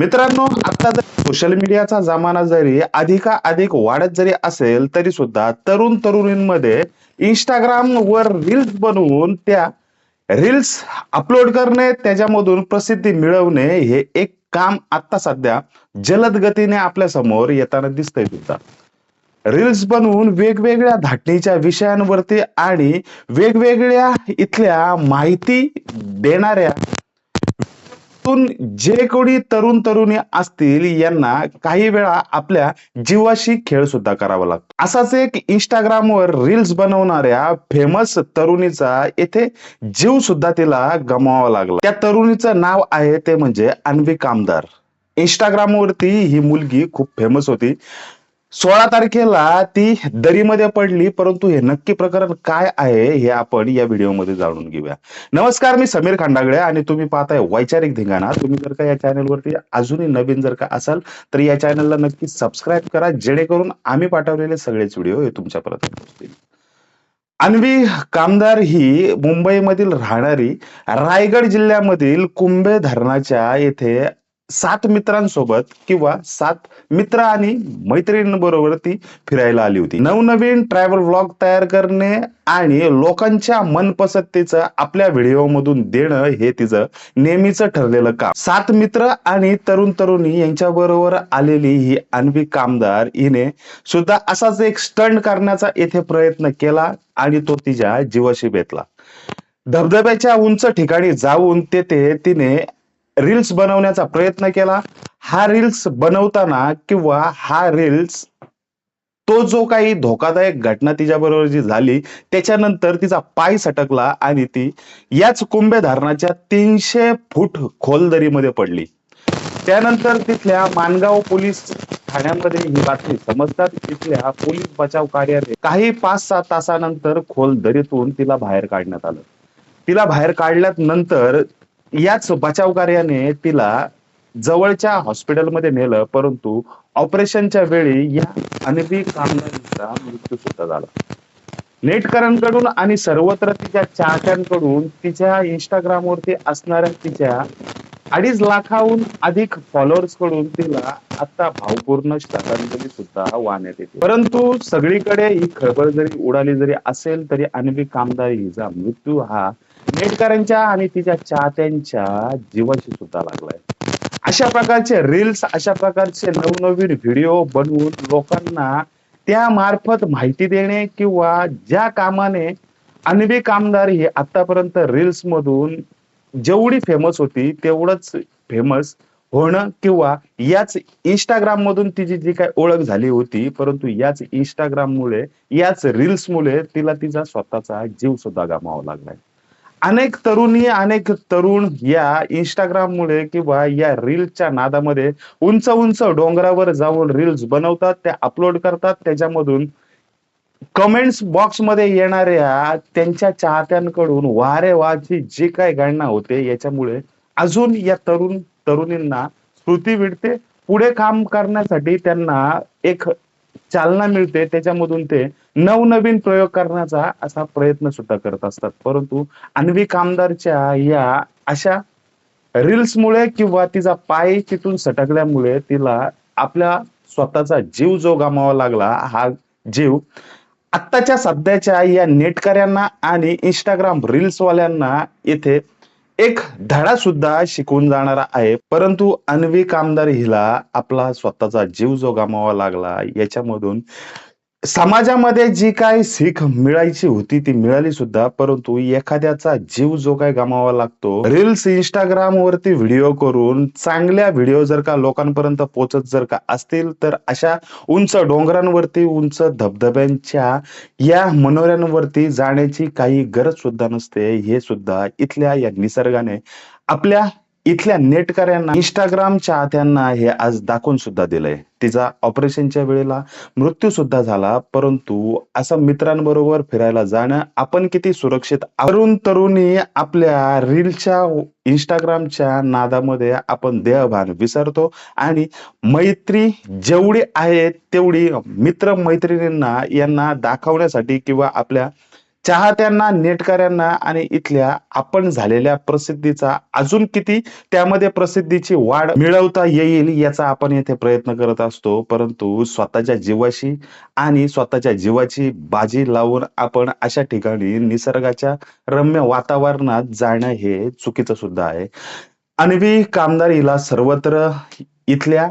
मित्रांनो आता जर सोशल मीडियाचा जमाना जरी अधिकाधिक वाढत जरी असेल तरी सुद्धा तरुण तरुणींमध्ये इंस्टाग्राम वर रील्स बनवून त्या रील्स अपलोड करणे त्याच्यामधून प्रसिद्धी मिळवणे हे एक काम आता सध्या जलद गतीने आपल्यासमोर येताना दिसतंय सुद्धा. रील्स बनवून वेगवेगळ्या धाटणीच्या विषयांवरती आणि वेगवेगळ्या इथल्या माहिती देणाऱ्या त्यातून जे कोणी तरुण तरुणी असतील यांना काही वेळा आपल्या जीवाशी खेळ सुद्धा करावा लागतो. असाच एक इंस्टाग्रामवर रील्स बनवणाऱ्या फेमस तरुणीचा येथे जीव सुद्धा तिला गमावा लागला. त्या तरुणीचं नाव आहे ते म्हणजे अन्वी कामदार इंस्टाग्रामवरती ही मुलगी खूप फेमस होती. सोळा तारखेला ती दरीमध्ये पडली परंतु हे नक्की प्रकरण काय आहे हे आपण या व्हिडिओमध्ये जाणून घेऊया. नमस्कार मी समीर खांडागळे आणि तुम्ही पाहताय वैचारिक धिंगाणा. तुम्ही जर का या चॅनलवरती अजूनही नवीन जर का असाल तर या चॅनलला नक्की सबस्क्राईब करा जेणेकरून आम्ही पाठवलेले सगळेच व्हिडिओ हे तुमच्यापर्यंत पोहोचतील अन्वी कामदार ही मुंबईमधील राहणारी रायगड जिल्ह्यामधील कुंभे धरणाच्या येथे सात मित्रांसोबत किंवा सात मित्र आणि मैत्रिणींबरोबर ती फिरायला आली होती. नवनवीन ट्रॅव्हल व्लॉग तयार करणे आणि लोकांच्या मनपसंतीचं आपल्या व्हिडिओ मधून देणं हे तिचं नेहमीच ठरलेलं काम. सात मित्र आणि तरुण तरुणी यांच्या बरोबर आलेली ही अन्वी कामदार हिने सुद्धा असाच एक स्टंट करण्याचा येथे प्रयत्न केला आणि तो तिच्या जीवाशी बेतला. धबधब्याच्या उंच ठिकाणी जाऊन तेथे तिने रील्स बनवण्याचा प्रयत्न केला. हा रील्स बनवताना किंवा हा रील्स तो जो काही धोकादायक घटना तिच्याबरोबर जी झाली त्याच्यानंतर तिचा पाय सटकला आणि ती याच कुंभे धरणाच्या तीनशे फूट खोल दरीमध्ये पडली. त्यानंतर तिथल्या मानगाव पोलीस ठाण्यामध्ये ही बातमी समजतात. तिथल्या पोलीस बचाव कार्याने काही पाच सात तासानंतर खोल दरीतून तिला बाहेर काढण्यात आलं. तिला बाहेर काढल्यानंतर याच बचाव कार्याने तिला जवळच्या हॉस्पिटलमध्ये नेलं परंतु ऑपरेशनच्या वेळी या अनबी कामगारांचा मृत्यू सुद्धा झाला. नेटकरांकडून आणि सर्वत्र तिच्या चाहत्यांकडून तिच्या इंस्टाग्रामवरती असणाऱ्या तिच्या अडीच लाखाहून अधिक फॉलोअर्सकडून तिला आता भावपूर्ण श्रद्धांजली सुद्धा वाहण्यात येते. परंतु सगळीकडे ही खळबळ जरी उडाली जरी असेल तरी अनबी कामदार हिचा मृत्यू हा नेटकऱ्यांच्या आणि तिच्या चाहत्यांच्या जीवाशी सुद्धा लागलाय. अशा प्रकारचे रील्स अशा प्रकारचे नवनवीन व्हिडिओ बनवून लोकांना त्या मार्फत माहिती देणे किंवा ज्या कामाने अनबी कामदार ही आतापर्यंत रील्स मधून जेवढी फेमस होती तेवढंच फेमस होणं किंवा याच इंस्टाग्राम मधून तिची जी काय ओळख झाली होती परंतु याच इंस्टाग्राम मुळे याच रील्स मुळे तिला तिचा स्वतःचा जीव सुद्धा गमावा लागलाय. अनेक तरुणी अनेक तरुण या इंस्टाग्राम मुळे किंवा या रील्सच्या नादामध्ये उंच उंच डोंगरावर जाऊन रील्स बनवतात त्या अपलोड करतात. त्याच्यामधून कमेंट्स बॉक्समध्ये येणाऱ्या त्यांच्या चाहत्यांकडून वारे वाची जी काय गणना होते याच्यामुळे अजून या तरुण तरुणींना स्मृती मिळते. पुढे काम करण्यासाठी त्यांना एक चालना मिळते त्याच्यामधून ते नवनवीन प्रयोग करण्याचा असा प्रयत्न सुद्धा करत असतात. परंतु अन्वी कामदारच्या या अशा रील्समुळे किंवा तिचा पाय तिथून सटकल्यामुळे तिला आपल्या स्वतःचा जीव जो गमावा लागला हा जीव आत्ताच्या सध्याच्या या नेटकऱ्यांना आणि इंस्टाग्राम रील्स वाल्यांना येथे एक धडा सुद्धा शिकवून जाणारा आहे. परंतु अन्वी कामदार हिला आपला स्वतःचा जीव जो गमावा लागला याच्यामधून समाजामध्ये जी काय सीख मिळायची होती ती मिळाली सुद्धा परंतु एखाद्याचा जीव जो काय गमावा लागतो रील्स इंस्टाग्राम वरती व्हिडिओ करून चांगल्या व्हिडिओ जर का लोकांपर्यंत पोचत जर का असतील तर अशा उंच डोंगरांवरती उंच धबधब्यांच्या या मनोऱ्यांवरती जाण्याची काही गरज सुद्धा नसते. हे सुद्धा इथल्या या निसर्गाने आपल्या इथल्या नेटकऱ्यांना इंस्टाग्राम चाहत्यांना हे आज दाखवून सुद्धा दिलंय. तिचा ऑपरेशनच्या वेळेला मृत्यू सुद्धा झाला परंतु असं मित्रांबरोबर फिरायला जाणं आपण किती सुरक्षित तरुण तरुणी आपल्या रीलच्या इंस्टाग्रामच्या नादामध्ये आपण देहभान विसरतो आणि मैत्री जेवढी आहे तेवढी मित्र मैत्रिणींना यांना दाखवण्यासाठी किंवा आपल्या चाहत्यांना नेटकऱ्यांना आणि इथल्या आपण झालेल्या प्रसिद्धीचा अजून किती त्यामध्ये प्रसिद्धीची वाढ मिळवता येईल याचा आपण येथे प्रयत्न करत असतो. परंतु स्वतःच्या जीवाशी आणि स्वतःच्या जीवाची बाजी लावून आपण अशा ठिकाणी निसर्गाच्या रम्य वातावरणात जाणं हे चुकीचं सुद्धा आहे. अनवी कामदारीला सर्वत्र इथल्या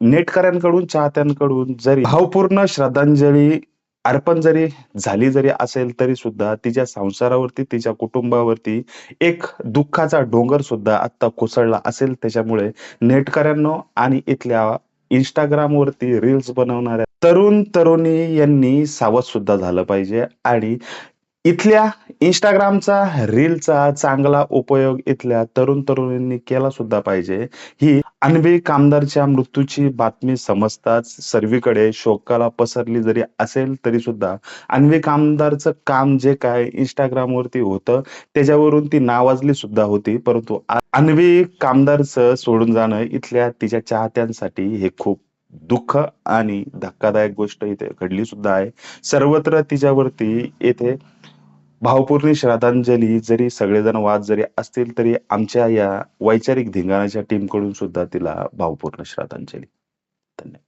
नेटकऱ्यांकडून चाहत्यांकडून जरी भावपूर्ण श्रद्धांजली अर्पण जरी झाली जरी असेल तरी सुद्धा तिच्या संसारावरती तिच्या कुटुंबावरती एक दुःखाचा डोंगर सुद्धा आता कोसळला असेल. त्याच्यामुळे नेटकऱ्यांनो आणि इथल्या इंस्टाग्राम वरती रील्स बनवणाऱ्या तरुण तरुणी यांनी सावध सुद्धा झालं पाहिजे. आणि इथल्या इंस्टाग्रामचा रीलचा चांगला उपयोग इथल्या तरुण तरुणींनी केला सुद्धा पाहिजे. ही अनबी कामदारच्या मृत्यूची बातमी समजताच सर्वीकडे शोकाला पसरली जरी असेल तरी सुद्धा अनवी कामदारचं काम जे काय इंस्टाग्राम वरती होतं त्याच्यावरून ती नावाजली सुद्धा होती. परंतु अन्वी अनवी कामदारचं सोडून जाणं इथल्या तिच्या चाहत्यांसाठी हे खूप दुःख आणि धक्कादायक गोष्ट इथे घडली सुद्धा आहे. सर्वत्र तिच्यावरती येथे भावपूर्ण श्रद्धांजली जरी सगळेजण वाद जरी असतील तरी आमच्या या वैचारिक धिंगाणाच्या टीमकडून सुद्धा तिला भावपूर्ण श्रद्धांजली. धन्यवाद.